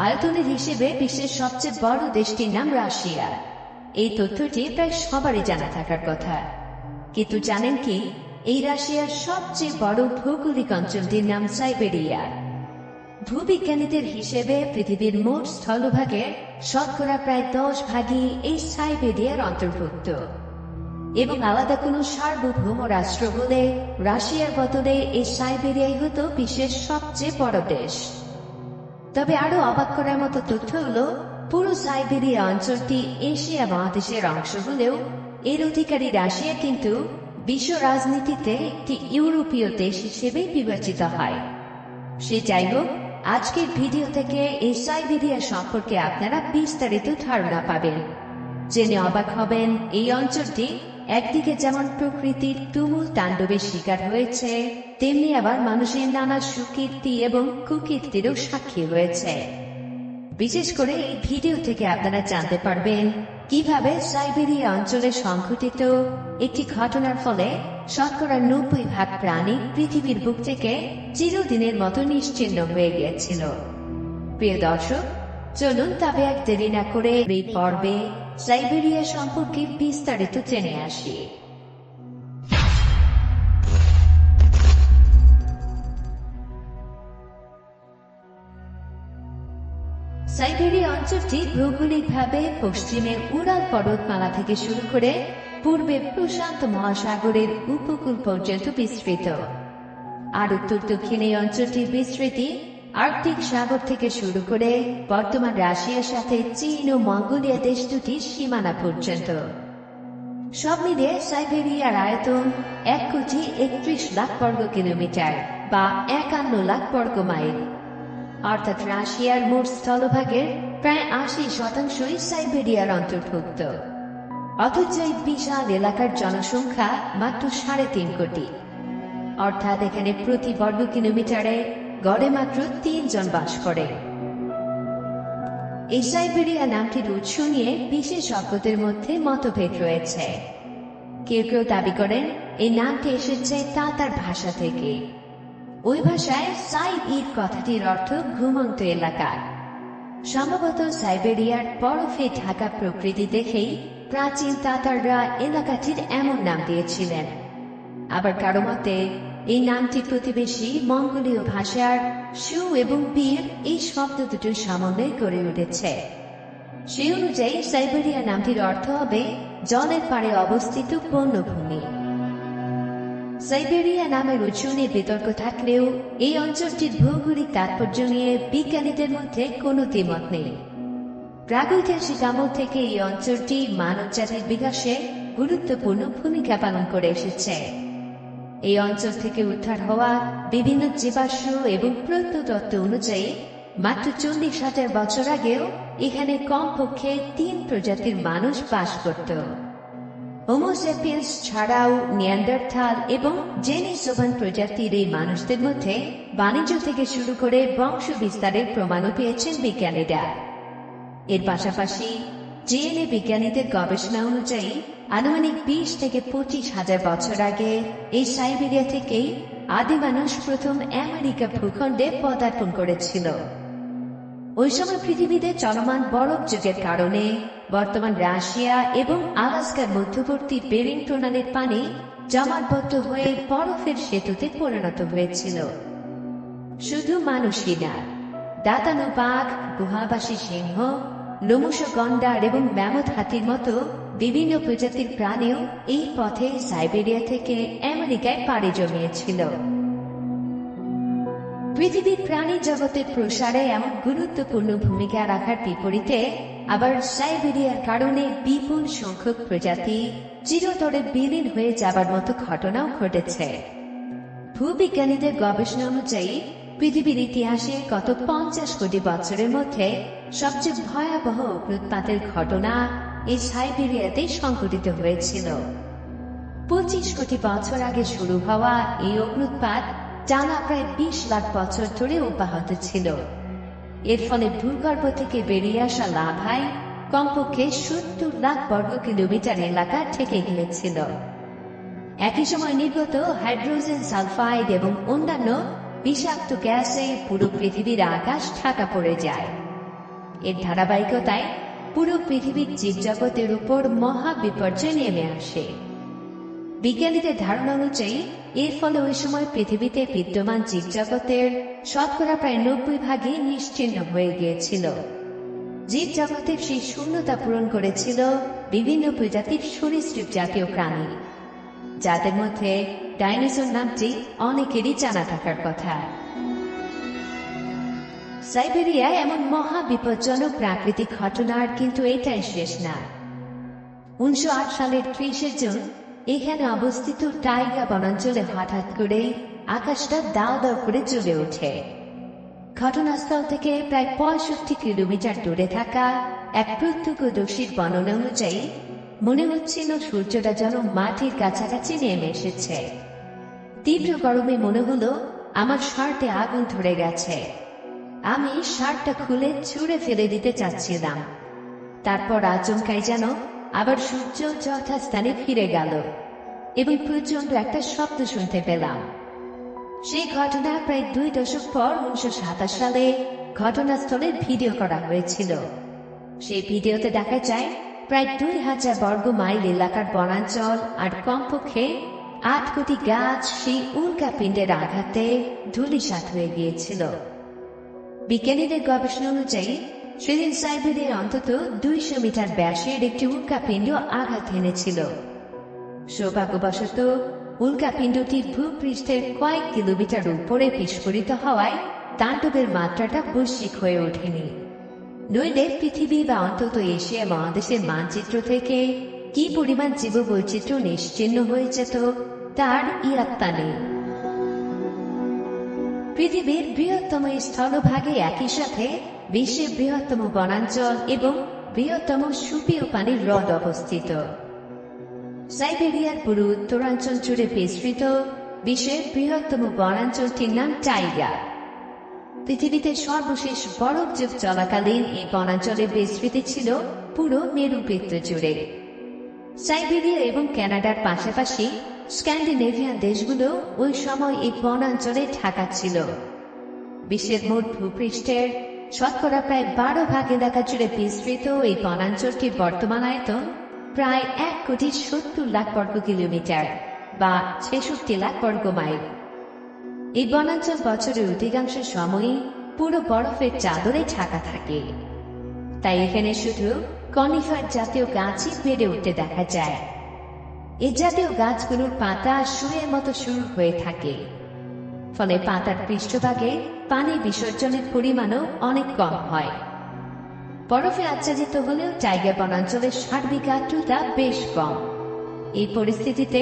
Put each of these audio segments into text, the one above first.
আয়তনের হিসেবে বিশ্বের সবচেয়ে বড় দেশটির নাম রাশিয়া। এই তথ্যটি প্রায় সবারই জানা থাকার কথা। কিন্তু জানেন কি, এই রাশিয়ার সবচেয়ে বড় ভৌগোলিক অঞ্চলটির নাম সাইবেরিয়া। ভূবিজ্ঞানীদের হিসেবে পৃথিবীর মোট স্থলভাগে শতকরা প্রায় দশ ভাগই এই সাইবেরিয়ার অন্তর্ভুক্ত। এবং আলাদা কোনো সার্বভৌম রাষ্ট্র হলে রাশিয়ার বদলে এই সাইবেরিয়াই হতো বিশ্বের সবচেয়ে বড় দেশ। তবে আরও অবাক করার মতো তথ্য হলো, পুরো সাইবেরিয়া অঞ্চলটি এশিয়া মহাদেশের অংশ হলেও এর অধিকারী রাশিয়া কিন্তু বিশ্ব রাজনীতিতে একটি ইউরোপীয় দেশ হিসেবে বিবেচিত হয়। সে যাই হোক আজকের ভিডিও থেকে এই সাইবেরিয়া সম্পর্কে আপনারা বিস্তারিত ধারণা পাবেন। জেনে অবাক হবেন এই অঞ্চলটি একদিকে যেমন প্রকৃতির তুমুল তাণ্ডবের শিকার হয়েছে, তেমনি আবার মানুষের নানা সুকীর্তি এবং কুকীর্তিরও সাক্ষী হয়েছে। বিশেষ করে এই ভিডিও থেকে আপনারা জানতে পারবেন কীভাবে সাইবেরিয়া অঞ্চলে সংঘটিত একটি ঘটনার ফলে শতকরা নব্বই ভাগ প্রাণী পৃথিবীর বুক থেকে চিরদিনের মতো নিশ্চিহ্ন হয়ে গিয়েছিল। প্রিয় দর্শক, চলুন তবে এক দেরি না করে এই পর্বে সাইবেরিয়া সম্পর্কে বিস্তারিত জেনে আসি। সাইবেরিয়া অঞ্চলটি ভৌগোলিকভাবে পশ্চিমে উড়াল পর্বতমালা থেকে শুরু করে পূর্বে প্রশান্ত মহাসাগরের উপকূল পর্যন্ত বিস্তৃত। আর উত্তর দক্ষিণ এই অঞ্চলটির বিস্তৃতি আর্কটিক সাগর থেকে শুরু করে বর্তমান রাশিয়ার সাথে চীন ও মঙ্গোলিয়া দেশ দুটির সীমানা পর্যন্ত। সব মিলিয়ে সাইবেরিয়ার আয়তন এক কোটি একত্রিশ লাখ বর্গ কিলোমিটার বা একান্ন লাখ বর্গ মাইল। অর্থাৎ রাশিয়ার মোট স্থলভাগের প্রায় আশি শতাংশই সাইবেরিয়ার অন্তর্ভুক্ত। অথচ এই বিশাল এলাকার জনসংখ্যা মাত্র সাড়ে তিন কোটি। অর্থাৎ এখানে প্রতি বর্গ কিলোমিটারে গড়ে মাত্র তিনজন বাস করে। এই সাইবেরিয়া নামটির উৎস নিয়ে বিশেষজ্ঞদের মধ্যে মতভেদ রয়েছে। কেউ কেউ দাবি করেন, এই নামটি এসেছে তাতার ভাষা থেকে। ওই ভাষায় সাই ইর কথাটির অর্থ ঘুমন্ত এলাকা। সম্ভবত সাইবেরিয়ার বরফে ঢাকা প্রকৃতি দেখেই প্রাচীন তাতাররা এলাকাটির এমন নাম দিয়েছিলেন। আবার কারও মতে এই নামটি প্রতিবেশী মঙ্গোলীয় ভাষার সু এবং বীর এই শব্দ দুটোর সমন্বয়ে গড়ে উঠেছে। সেই অনুযায়ী সাইবেরিয়া নামটির অর্থ হবে জলের পাড়ে অবস্থিত বন্যভূমি সাইবেরিয়া নামের উৎস নিয়ে বিতর্ক থাকলেও এই অঞ্চলটির ভৌগোলিক তাৎপর্য নিয়ে বিজ্ঞানীদের মধ্যে কোনো দ্বিমত নেই। প্রাগৈতিহাসিক আমল থেকে এই অঞ্চলটি মানব জাতির বিকাশে গুরুত্বপূর্ণ ভূমিকা পালন করে এসেছে। এই অঞ্চল থেকে উদ্ধার হওয়া বিভিন্ন জীবাশ্ম এবং প্রত্নতত্ত্ব অনুযায়ী মাত্র চল্লিশ হাজার বছর আগেও এখানে কমপক্ষে তিন প্রজাতির মানুষ বাস করত। হোমোসেপিয়েন্স ছাড়াও নিয়ান্ডারথাল এবং জেনিসোভান প্রজাতির এই মানুষদের মধ্যে বাণিজ্য থেকে শুরু করে বংশ বিস্তারের প্রমাণও পেয়েছেন বিজ্ঞানীরা। এর পাশাপাশি জিএনএ বিজ্ঞানীদের গবেষণা অনুযায়ী, আনুমানিক বিশ থেকে পঁচিশ হাজার বছর আগে এই সাইবেরিয়া থেকেই আদি মানুষ প্রথম আমেরিকা ভূখণ্ডে পদার্পণ করেছিল। ওই সময় পৃথিবীতে চলমান বরফ যুগের কারণে বর্তমান রাশিয়া এবং আলাস্কার মধ্যবর্তী বেরিং প্রণালীর পানি জমাটবদ্ধ হয়ে বরফের সেতুতে পরিণত হয়েছিল। শুধু মানুষই না, দাতানো বাঘ, গুহাবাসী সিংহ লোমশ গন্ডার এবং ম্যামথ হাতির মতো বিভিন্ন প্রজাতির প্রাণীও এই পথে সাইবেরিয়া থেকে আমেরিকায় পাড়ি জমিয়েছিল। পৃথিবীর প্রাণী জগতের প্রসারে এমন গুরুত্বপূর্ণ ভূমিকা রাখার বিপরীতে আবার সাইবেরিয়ার কারণে বিপুল সংখ্যক প্রজাতি চিরতরে বিলীন হয়ে যাবার মতো ঘটনাও ঘটেছে। ভূবিজ্ঞানীদের গবেষণা অনুযায়ী পৃথিবীর ইতিহাসে গত পঞ্চাশ কোটি বছরের মধ্যে সবচেয়ে ভয়াবহ অগ্নুৎপাতের ঘটনা এই সাইবেরিয়াতে সংঘটিত হয়েছিল। পঁচিশ কোটি বছর আগে শুরু হওয়া এই অগ্নুৎপাত টানা প্রায় বিশ লাখ বছর ধরে অব্যাহত ছিল। এর ফলে ভূগর্ভ থেকে বেরিয়ে আসা লাভায় কমপক্ষে সত্তর লাখ বর্গ কিলোমিটার এলাকা ঠেকে গিয়েছিল। একই সময় নির্গত হাইড্রোজেন সালফাইড এবং অন্যান্য বিষাক্ত গ্যাসে পুরো পৃথিবীর আকাশ ঢাকা পড়ে যায়। এর ধারাবাহিকতায় পুরো পৃথিবীর জীবজগতের উপর মহা বিপর্যয় নেমে আসে। বিজ্ঞানীদের ধারণা অনুযায়ী, এর ফলে ওই সময় পৃথিবীতে বিদ্যমান জীবজগতের শতকরা প্রায় নব্বই ভাগে নিশ্চিহ্ন হয়ে গিয়েছিল। জীবজগতের সেই শূন্যতা পূরণ করেছিল বিভিন্ন প্রজাতির সরীসৃপ জাতীয় প্রাণী, যাদের মধ্যে ডাইনোসর নামটি অনেকেরই জানা থাকার কথা। সাইবেরিয়ায় এমন মহা বিপজ্জনক প্রাকৃতিক ঘটনার কিন্তু এটাই শেষ না। উনিশশো আট সালের ত্রিশে জুন এখানে অবস্থিত টাইগা বনাঞ্চলে হঠাৎ করে আকাশটা দাও দাও করে জ্বলে ওঠে। ঘটনাস্থল থেকে প্রায় পঁয়ষট্টি কিলোমিটার দূরে থাকা এক প্রত্যক্ষদর্শীর বর্ণনা অনুযায়ী মনে হচ্ছিল সূর্যটা যেন মাটির কাছাকাছি নেমে এসেছে। তীব্র গরমে মনে হলো আমার শার্টে আগুন ধরে গেছে। আমি শার্টটা খুলে ছুঁড়ে ফেলে দিতে চাচ্ছিলাম। তারপর আচমকাই যেন আবার সূর্য যথাস্থানে ফিরে গেল এবং প্রচণ্ড একটা শব্দ শুনতে পেলাম। সেই ঘটনা প্রায় দুই দশক পর উনিশশো সাতাশ সালে ঘটনাস্থলের ভিডিও করা হয়েছিল। সেই ভিডিওতে দেখা যায়, প্রায় দুই হাজার বর্গ মাইল এলাকার বনাঞ্চল আর কমপক্ষে আট কোটি গাছ সেই উল্কাপিণ্ডের আঘাতে ধুলিসাৎ হয়ে গিয়েছিল। বিজ্ঞানীদের গবেষণা অনুযায়ী, সেদিন সাইবেরিয়ার অন্তত দুইশো মিটার ব্যাসের একটি উল্কাপিণ্ড আঘাত এনেছিল সৌভাগ্যবশত উল্কাপিণ্ডটি ভূপৃষ্ঠের কয়েক কিলোমিটার উপরে বিস্ফোরিত হওয়ায় তাণ্ডবের মাত্রাটা বৈশ্বিক হয়ে ওঠেনি। নইলে পৃথিবী বা অন্তত এশিয়া মহাদেশের মানচিত্র থেকে কি পরিমাণ জীববৈচিত্র্য নিশ্চিহ্ন হয়ে যেত তার ইরাত্তা নেই। পৃথিবীর বৃহত্তম স্থলভাগে একই সাথে বিশ্বের বৃহত্তম বনাঞ্চল এবং বৃহত্তম সুপীয় পানির হ্রদ অবস্থিত। সাইবেরিয়ার পুরো উত্তরাঞ্চল জুড়ে বিস্তৃত বিশ্বের বৃহত্তম বনাঞ্চলটির নাম টাইগা পৃথিবীতে সর্বশেষ বরফ যুগ চলাকালীন এই বনাঞ্চলের বিস্তৃতি ছিল পুরো মেরুবৃত্ত জুড়ে। সাইবেরিয়া এবং কানাডার পাশাপাশি স্ক্যান্ডিনেভিয়ান দেশগুলো ওই সময় এই বনাঞ্চলে ঢাকা ছিল। বিশ্বের মোট ভূপৃষ্ঠের শতকরা প্রায় বারো ভাগ এলাকা জুড়ে বিস্তৃত এই বনাঞ্চলটির বর্তমান আয়তন প্রায় এক কোটি সত্তর লাখ বর্গ কিলোমিটার বা ছেষট্টি লাখ বর্গ মাইল। এই বনাঞ্চল বছরের অধিকাংশ সময়ই পুরো বরফের চাদরে ঢাকা থাকে। তাই এখানে শুধু কনিফার জাতীয় গাছই বেড়ে উঠতে দেখা যায়। এ জাতীয় গাছগুলোর পাতা শুয়ের মতো শুরু হয়ে থাকে। ফলে পাতার পৃষ্ঠভাগে পানি বিসর্জনের পরিমাণও অনেক কম হয়। বরফে আচ্ছাদিত হলেও টাইগার বনাঞ্চলের সার্বিক আর্দ্রতা বেশ কম। এই পরিস্থিতিতে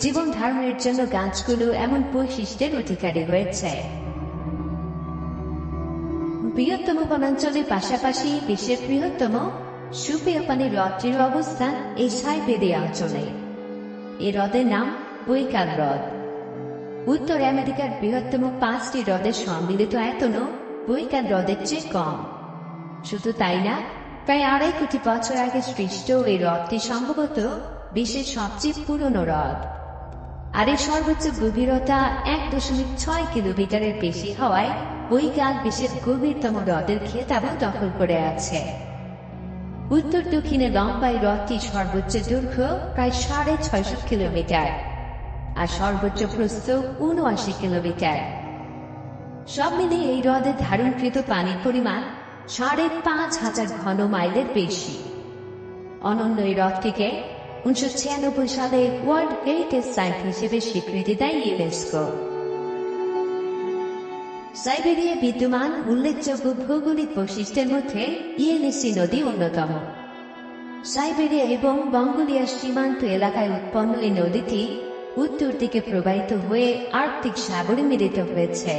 জীবন ধারণের জন্য গাছগুলো এমন বৈশিষ্ট্যের অধিকারী হয়েছে। বৃহত্তম বনাঞ্চলের পাশাপাশি বিশ্বের বৃহত্তম সুপেয় পানির হ্রদটির অবস্থান এই সাইবেরিয়া অঞ্চলে। এই হ্রদের নাম বৈকাল হ্রদ। উত্তর আমেরিকার বৃহত্তম পাঁচটি হ্রদের সম্মিলিত আয়তনও বৈকাল হ্রদের চেয়ে কম। শুধু তাই না, প্রায় আড়াই কোটি বছর আগে সৃষ্ট এই হ্রদটি সম্ভবত বিশ্বের সবচেয়ে পুরনো হ্রদ। আর এর সর্বোচ্চ গভীরতা এক দশমিক ছয় কিলোমিটারের বেশি হওয়ায় বৈকাল বিশ্বের গভীরতম হ্রদের খেতাবও দখল করে আছে। উত্তর দক্ষিণে লম্বাই হ্রদটি সর্বোচ্চ দৈর্ঘ্য প্রায় সাড়ে ছয়শো কিলোমিটার আর সর্বোচ্চ প্রস্থ উনআশি কিলোমিটার। সব মিলিয়ে এই হ্রদে ধারণকৃত পানির পরিমাণ সাড়ে পাঁচ হাজার ঘন মাইলের বেশি। অনন্য এই হ্রদটিকে উনিশশো ছিয়ানব্বই সালে ওয়ার্ল্ড হেরিটেজ সাইট হিসেবে স্বীকৃতি দেয় ইউনেস্কো সাইবেরিয়া বিদ্যমান উল্লেখযোগ্য ভৌগোলিক বৈশিষ্ট্যের মধ্যে ইয়েনেসি নদী অন্যতম। সাইবেরিয়া এবং মঙ্গোলিয়ার সীমান্ত এলাকায় উৎপন্ন এই নদীটি উত্তর দিকে প্রবাহিত হয়ে আর্কটিক সাগরে মিলিত হয়েছে।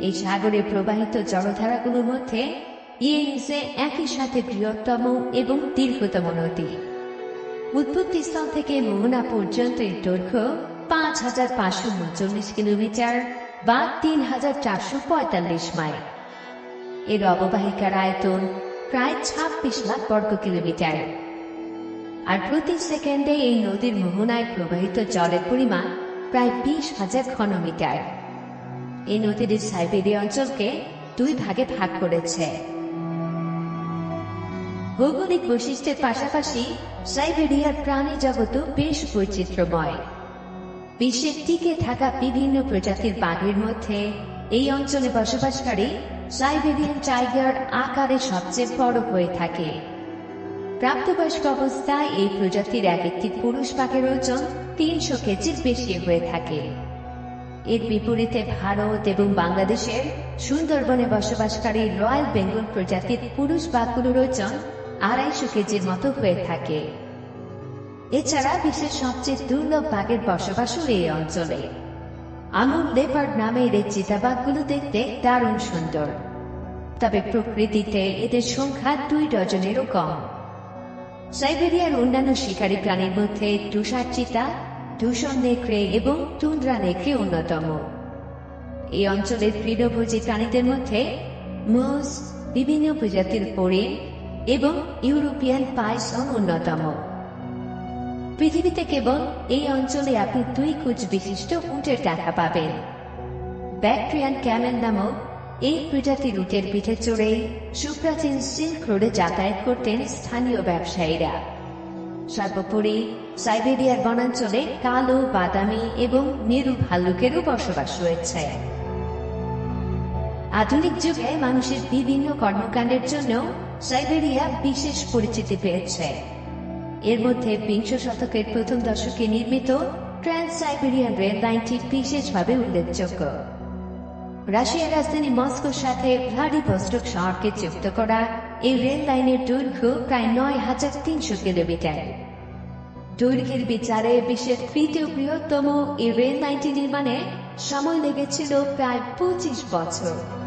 এই সাগরে প্রবাহিত জলধারাগুলোর মধ্যে ইয়েনিসে একই সাথে বৃহত্তম এবং দীর্ঘতম নদী। উৎপত্তি স্থল থেকে মোহনা পর্যন্ত এর দৈর্ঘ্য পাঁচ হাজার পাঁচশো উনচল্লিশ কিলোমিটার। বা তিন হাজার চারশো পঁয়তাল্লিশ মাইল। এর অববাহিকার আয়তন প্রায় ছাব্বিশ লাখ বর্গ কিলোমিটার। আর প্রতি সেকেন্ডে এই নদীর মোহনায় প্রবাহিত জলের পরিমাণ প্রায় বিশ হাজার ঘনমিটার। এই নদীর সাইবেরিয়া অঞ্চলকে দুই ভাগে ভাগ করেছে। ভৌগোলিক বৈশিষ্ট্যের পাশাপাশি সাইবেরিয়ার প্রাণী জগৎও বেশ বৈচিত্র্যময়। বিশ্বের টিকে থাকা বিভিন্ন প্রজাতির বাঘের মধ্যে এই অঞ্চলে বসবাসকারী সাইবেরিয়ান টাইগার আকারে সবচেয়ে বড় হয়ে থাকে। প্রাপ্তবয়স্ক অবস্থায় এই প্রজাতির এক একটি পুরুষ বাঘের ওজন তিনশো কেজির বেশি হয়ে থাকে। এর বিপরীতে ভারত এবং বাংলাদেশের সুন্দরবনে বসবাসকারী রয়্যাল বেঙ্গল প্রজাতির পুরুষ বাঘগুলোর ওজন আড়াইশো কেজির মতো হয়ে থাকে। এছাড়া বিশ্বের সবচেয়ে দুর্লভ বাঘের বসবাসও এই অঞ্চলে। আঙুল লেপার্ড নামের এই চিতাবাঘগুলো দেখতে দারুণ সুন্দর। তবে প্রকৃতিতে এদের সংখ্যা দুই ডজনেরও কম। সাইবেরিয়ার অন্যান্য শিকারী প্রাণীর মধ্যে তুষার চিতা দূষণ নেকড়ে এবং তুন্দ্রা নেকড়ে অন্যতম। এই অঞ্চলের তৃণভোজী প্রাণীদের মধ্যে মুস, বিভিন্ন প্রজাতির হরিণ এবং ইউরোপিয়ান পাইসন অন্যতম। পৃথিবীতে কেবল এই অঞ্চলে আপনি দুই কুচ বিশিষ্ট উটের দেখা পাবেন। ব্যাকট্রিয়ান ক্যামেল নামক এই প্রজাতির উটের পিঠে চড়ে সুপ্রাচীন সিল্ক রোডে যাতায়াত করতেন স্থানীয় ব্যবসায়ীরা। সর্বোপরি সাইবেরিয়ার বনাঞ্চলে কালো, বাদামি এবং মেরু ভাল্লুকেরও বসবাস রয়েছে। আধুনিক যুগে মানুষের বিভিন্ন কর্মকাণ্ডের জন্য সাইবেরিয়া বিশেষ পরিচিতি পেয়েছে। এর মধ্যে বিংশ শতকের প্রথম দশকে নির্মিত ট্রান্স সাইবেরিয়ান রেল লাইনটি বিশেষভাবে উল্লেখযোগ্য। রাশিয়ার রাজধানী মস্কোর সাথে ভ্লাদিভস্টক শহরকে যুক্ত করা এই রেল লাইনের দৈর্ঘ্য প্রায় নয় হাজার তিনশো কিলোমিটার। দৈর্ঘ্যের বিচারে বিশ্বের তৃতীয় বৃহত্তম এই রেল লাইনটি নির্মাণে সময় লেগেছিল প্রায় পঁচিশ বছর।